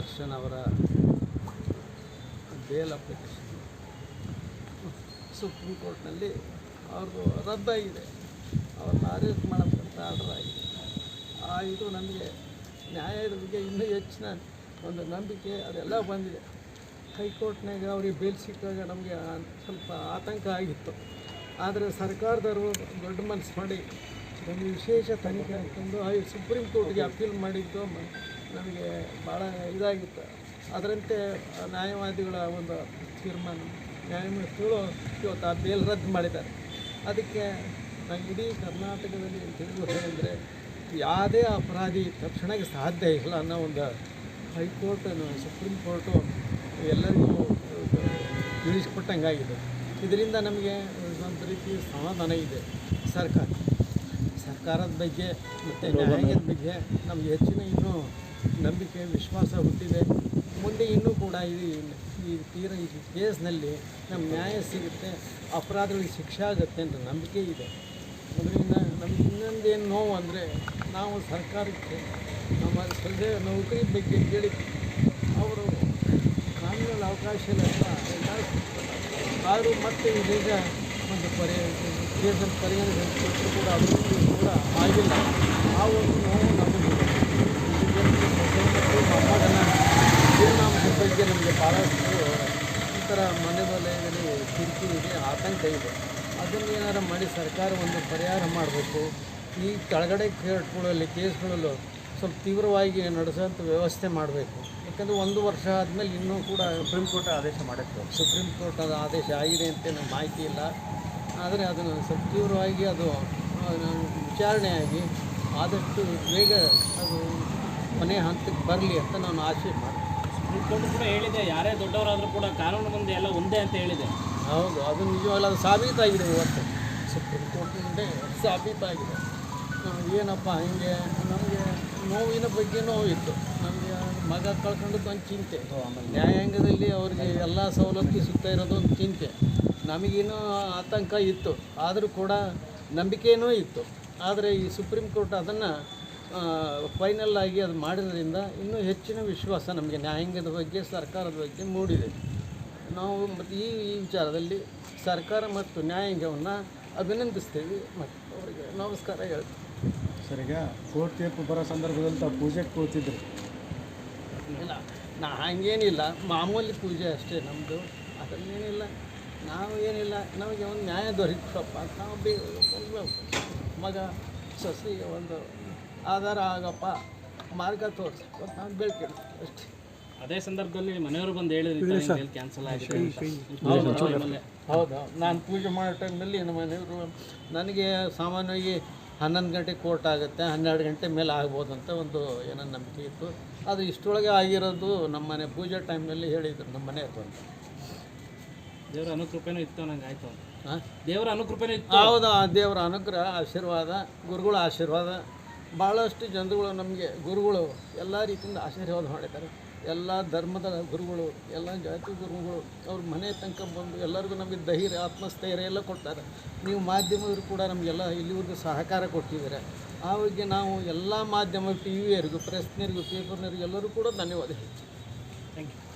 ದರ್ಶನ್ ಅವರ bale application supreme ಕೋರ್ಟ್ನಲ್ಲಿ ಅವ್ರದ್ದು ರದ್ದಾಗಿದೆ. ಅವ್ರನ್ನ ಅರೆಸ್ಟ್ ಮಾಡೋಕ್ಕಂತ ಆರ್ಡರ್ ಆಗಿದೆ. ಆ ಇದು ನಮಗೆ ನ್ಯಾಯದ ಬಗ್ಗೆ ಇನ್ನೂ ಹೆಚ್ಚಿನ ಒಂದು ನಂಬಿಕೆ ಅದೆಲ್ಲ ಬಂದಿದೆ. ಹೈಕೋರ್ಟ್ನಾಗ ಅವ್ರಿಗೆ ಬೇಲ್ ಸಿಕ್ಕಾಗ ನಮಗೆ ಸ್ವಲ್ಪ ಆತಂಕ ಆಗಿತ್ತು. ಆದರೆ ಸರ್ಕಾರದವರು ದೊಡ್ಡ ಮನಸ್ಸು ಮಾಡಿ ಒಂದು ವಿಶೇಷ ತನಿಖೆ ಅಂತಂದು ಸುಪ್ರೀಂ ಕೋರ್ಟ್ಗೆ ಅಪೀಲ್ ಮಾಡಿದ್ದು ನಮಗೆ ಭಾಳ ಇದಾಗಿತ್ತು. ಅದರಂತೆ ನ್ಯಾಯವಾದಿಗಳ ಒಂದು ತೀರ್ಮಾನ ನ್ಯಾಯಮೂರ್ತಿಗಳು ಇವತ್ತು ಆ ಬೇಲ್ ರದ್ದು ಮಾಡಿದ್ದಾರೆ. ಅದಕ್ಕೆ ನಾನು ಇಡೀ ಕರ್ನಾಟಕದಲ್ಲಿ ತಿಳಿದುಕೊಂಡ್ರೆ ಯಾವುದೇ ಅಪರಾಧಿ ತಕ್ಷಣಕ್ಕೆ ಸಾಧ್ಯ ಇಲ್ಲ ಅನ್ನೋ ಒಂದು ಹೈಕೋರ್ಟ್ ಸುಪ್ರೀಂ ಕೋರ್ಟು ಎಲ್ಲರಿಗೂ ತಿಳಿಸ್ಕೊಟ್ಟಂಗಾಗಿದೆ. ಇದರಿಂದ ನಮಗೆ ಒಂದು ರೀತಿ ಸಮಾಧಾನ ಇದೆ ಸರ್ಕಾರ. ಸರ್ಕಾರದ ಬಗ್ಗೆ ಮತ್ತು ನ್ಯಾಯದ ಬಗ್ಗೆ ನಮಗೆ ಹೆಚ್ಚಿನ ಇನ್ನೂ ನಂಬಿಕೆ, ವಿಶ್ವಾಸ ಹುಟ್ಟಿದೆ. ಮುಂದೆ ಇನ್ನೂ ಕೂಡ ಈ ಈ ತೀರ, ಈ ಕೇಸ್ನಲ್ಲಿ ನಮ್ಮ ನ್ಯಾಯ ಸಿಗುತ್ತೆ, ಅಪರಾಧಗಳಿಗೆ ಶಿಕ್ಷೆ ಆಗುತ್ತೆ ಅಂತ ನಂಬಿಕೆ ಇದೆ. ಅದರಿಂದ ನಮ್ಗೆ ಏನು ನೋವು ಅಂದರೆ ನಾವು ಸರ್ಕಾರಕ್ಕೆ, ನಮ್ಮ ಸದ್ಯ ನೌಕರಿ ಬಗ್ಗೆ ಕೇಳಿ, ಅವರು ಕಾನೂನಲ್ಲಿ ಅವಕಾಶ ಇಲ್ಲ ಆದರೂ ಮತ್ತೆ ಇದೀಗ ಒಂದು ಪರಿಹಾರ ಕೇಸನ್ನು ಕೊಟ್ಟರು ಕೂಡ ಅಭಿವೃದ್ಧಿ ಕೂಡ ಆಗಿಲ್ಲ. ಆ ಒಂದು ನೋವು ನಮಗೆ ಮೊಮ್ಮಗನ ಜೀವನಾಂಶದ ಬಗ್ಗೆ ನಮಗೆ ಭಾಳಷ್ಟು ಈ ಥರ ಮನೆ ವಲಯದಲ್ಲಿ ಕಿರಿಕಿರಿ ಇದೆ ಆತಂಕ ಇದೆ. ಅದನ್ನು ಏನಾರು ಮಾಡಿ ಸರ್ಕಾರ ಒಂದು ಪರಿಹಾರ ಮಾಡಬೇಕು. ಈ ಕೆಳಗಡೆ ಕೇಟ್ಗಳಲ್ಲಿ ಕೇಸ್ಗಳಲ್ಲೂ ಸ್ವಲ್ಪ ತೀವ್ರವಾಗಿ ನಡೆಸೋಂಥ ವ್ಯವಸ್ಥೆ ಮಾಡಬೇಕು. ಯಾಕಂದರೆ ಒಂದು ವರ್ಷ ಆದಮೇಲೆ ಇನ್ನೂ ಕೂಡ ಸುಪ್ರೀಂ ಕೋರ್ಟ್ ಆದೇಶ ಮಾಡುತ್ತೆ ಸುಪ್ರೀಂ ಕೋರ್ಟ್ ಅದು ಆದೇಶ ಆಗಿದೆ ಅಂತ ನಮ್ಗೆ ಮಾಹಿತಿ ಇಲ್ಲ. ಆದರೆ ಅದನ್ನು ಸ್ವಲ್ಪ ತೀವ್ರವಾಗಿ ಅದು ವಿಚಾರಣೆಯಾಗಿ ಆದಷ್ಟು ಬೇಗ ಅದು ಕೊನೆ ಹಂತಕ್ಕೆ ಬರಲಿ ಅಂತ ನಾನು ಆಶೆ ಮಾಡ್ತೀನಿ. ಕೋರ್ಟ್ ಕೂಡ ಹೇಳಿದೆ. ಯಾರೇ ದೊಡ್ಡವರಾದರೂ ಕೂಡ ಕಾನೂನು ಮುಂದೆ ಎಲ್ಲ ಒಂದೇ ಅಂತ ಹೇಳಿದೆ. ಹೌದು, ಅದು ನಿಜವಲ್ಲ, ಅದು ಸಾಬೀತಾಗಿದೆ ಇವತ್ತು. ಸುಪ್ರೀಂ ಕೋರ್ಟ್ ಮುಂದೆ ಸಾಬೀತಾಗಿದೆ. ಏನಪ್ಪ, ಹಿಂಗೆ ನಮಗೆ ನೋವಿನ ಬಗ್ಗೆ ನೋವಿತ್ತು. ನಮಗೆ ಮಗ ಕಳ್ಕೊಂಡದ್ದು ಒಂದು ಚಿಂತೆ. ಆಮೇಲೆ ನ್ಯಾಯಾಂಗದಲ್ಲಿ ಅವ್ರಿಗೆ ಎಲ್ಲ ಸವಲತ್ತು ಸಿಗ್ತಾ ಇರೋದು ಒಂದು ಚಿಂತೆ. ನಮಗೇನು ಆತಂಕ ಇತ್ತು. ಆದರೂ ಕೂಡ ನಂಬಿಕೆಯೂ ಇತ್ತು. ಆದರೆ ಈ ಸುಪ್ರೀಂ ಕೋರ್ಟ್ ಅದನ್ನು ಫೈನಲ್ ಆಗಿ ಅದು ಮಾಡಿದ್ರಿಂದ ಇನ್ನೂ ಹೆಚ್ಚಿನ ವಿಶ್ವಾಸ ನಮಗೆ ನ್ಯಾಯಾಂಗದ ಬಗ್ಗೆ ಸರ್ಕಾರದ ಬಗ್ಗೆ ಮೂಡಿದೆ. ನಾವು ಮತ್ತು ಈ ಈ ವಿಚಾರದಲ್ಲಿ ಸರ್ಕಾರ ಮತ್ತು ನ್ಯಾಯಾಂಗವನ್ನು ಅಭಿನಂದಿಸ್ತೇವೆ. ಮತ್ತು ಅವರಿಗೆ ನಮಸ್ಕಾರ ಹೇಳ್ತೀವಿ ಸರ್ ಈಗ ಕೋರ್ಟ್ ತೀರ್ಪು ಬರೋ ಸಂದರ್ಭದಲ್ಲಿ ತಾವು ಪೂಜೆಗೆ ಕೂತಿದ್ರು ಇಲ್ಲ ನಾ ಹಂಗೇನಿಲ್ಲ. ಮಾಮೂಲಿ ಪೂಜೆ ಅಷ್ಟೇ ನಮ್ಮದು ಅದನ್ನೇನಿಲ್ಲ. ನಾವು ಏನಿಲ್ಲ. ನಮಗೆ ಒಂದು ನ್ಯಾಯ ದೊರಕಪ್ಪ ನಾವು ಬೇಗ ಒಂದು ಮಗ ಸಸಿಗೆ ಒಂದು ಆಧಾರ ಆಗಪ್ಪ. ಮಾರ್ಗ ತೋರಿಸಿ. ನಾನು ಬೆಳ್ಕೊಂಡು ಅಷ್ಟೇ. ಅದೇ ಸಂದರ್ಭದಲ್ಲಿ ಮನೆಯವರು ಬಂದು ಹೇಳಿದ್ರು ಕ್ಯಾನ್ಸಲ್ ಆಗಿದೆ. ಹೌದು ನಾನು ಪೂಜೆ ಮಾಡೋ ಟೈಮ್ನಲ್ಲಿ ನಮ್ಮ ಮನೆಯವರು ನನಗೆ ಸಾಮಾನ್ಯವಾಗಿ ಹನ್ನೊಂದು ಗಂಟೆ ಕೋರ್ಟ್ ಆಗುತ್ತೆ. ಹನ್ನೆರಡು ಗಂಟೆ ಮೇಲೆ ಆಗ್ಬೋದು ಅಂತ ಒಂದು ಏನೋ ನಂಬಿಕೆ ಇತ್ತು. ಅದು ಇಷ್ಟೊಳಗೆ ಆಗಿರೋದು ನಮ್ಮ ಮನೆ ಪೂಜೆ ಟೈಮ್ನಲ್ಲಿ ಹೇಳಿದ್ರು ನಮ್ಮ ಮನೆ ಹತ್ರ ಅಂತ. ದೇವರ ಅನುಕೃಪೆನೂ ಇತ್ತು ನಂಗೆ ಆಯಿತು ಅಂತ. ಹಾಂ ದೇವರ ಅನುಕೃಪೆನೂ ಇತ್ತು. ಹೌದು ದೇವರ ಅನುಗ್ರಹ ಆಶೀರ್ವಾದ ಗುರುಗಳ ಆಶೀರ್ವಾದ. ಭಾಳಷ್ಟು ಜನರುಗಳು ನಮಗೆ ಗುರುಗಳು ಎಲ್ಲ ರೀತಿಯಿಂದ ಆಶೀರ್ವಾದ ಮಾಡಿದ್ದಾರೆ. ಎಲ್ಲ ಧರ್ಮದ ಗುರುಗಳು, ಎಲ್ಲ ಜಾತಿ ಗುರುಗಳು, ಅವ್ರ ಮನೆ ತನಕ ಬಂದು ಎಲ್ಲರಿಗೂ ನಮಗೆ ಧೈರ್ಯ, ಆತ್ಮಸ್ಥೈರ್ಯ ಎಲ್ಲ ಕೊಡ್ತಾರೆ. ನೀವು ಮಾಧ್ಯಮದವರು ಕೂಡ ನಮಗೆಲ್ಲ ಇಲ್ಲಿವರೆಗೂ ಸಹಕಾರ ಕೊಟ್ಟಿದ್ದಾರೆ. ಆ ಬಗ್ಗೆ ನಾವು ಎಲ್ಲ ಮಾಧ್ಯಮ ಟಿ ವಿಯರಿಗೂ ಪ್ರೆಸ್ನರಿಗೂ, ಪೇಪರ್ನರಿಗೂ ಎಲ್ಲರೂ ಕೂಡ ಧನ್ಯವಾದ ಹೇಳ್ತೀವಿ ಥ್ಯಾಂಕ್ ಯು